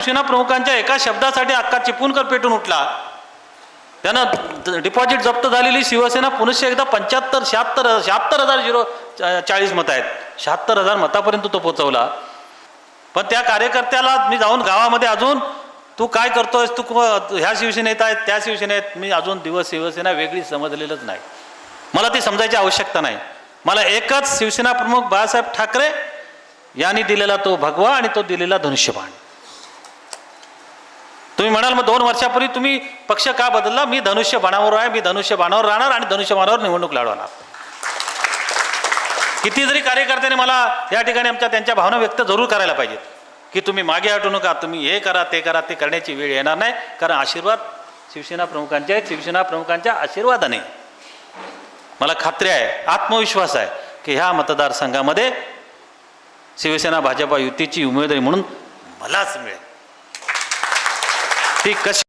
शिवसेना प्रमुखांच्या एका शब्दासाठी अक्का चिपूनकर पेटून उठला. त्यानं डिपॉझिट जप्त झालेली शिवसेना पुनश्च एकदा पंच्याहत्तर शहात्तर शहात्तर हजार झिरो चाळीस मतं आहेत. शहात्तर हजार मतापर्यंत तो पोचवला पण त्या कार्यकर्त्याला मी जाऊन गावामध्ये अजून तू काय करतोयस? तू ह्या शिवसेनेत आहेत त्या शिवसेनेत मी अजून दिवस शिवसेना वेगळी समजलेलंच नाही. मला ती समजायची आवश्यकता नाही. मला एकच शिवसेना प्रमुख बाळासाहेब ठाकरे यांनी दिलेला तो भगवा आणि तो दिलेला धनुष्यबाण. तुम्ही म्हणाल मग दोन वर्षापूर्वी तुम्ही पक्ष का बदलला? मी धनुष्य बाणावर आहे मी धनुष्य बाणावर राहणार आणि धनुष्य बाणावर निवडणूक लढवणार. किती जरी कार्यकर्त्याने मला या ठिकाणी आमच्या त्यांच्या भावना व्यक्त जरूर करायला पाहिजेत की तुम्ही मागे हटू नका तुम्ही हे करा ते करा ते करण्याची वेळ येणार नाही कारण आशीर्वाद शिवसेना प्रमुखांच्या आहेत शिवसेना प्रमुखांच्या आशीर्वादाने. मला खात्री आहे आत्मविश्वास आहे की ह्या मतदारसंघामध्ये शिवसेना भाजपा युतीची उमेदवारी म्हणून मलाच मिळेल. ती कशी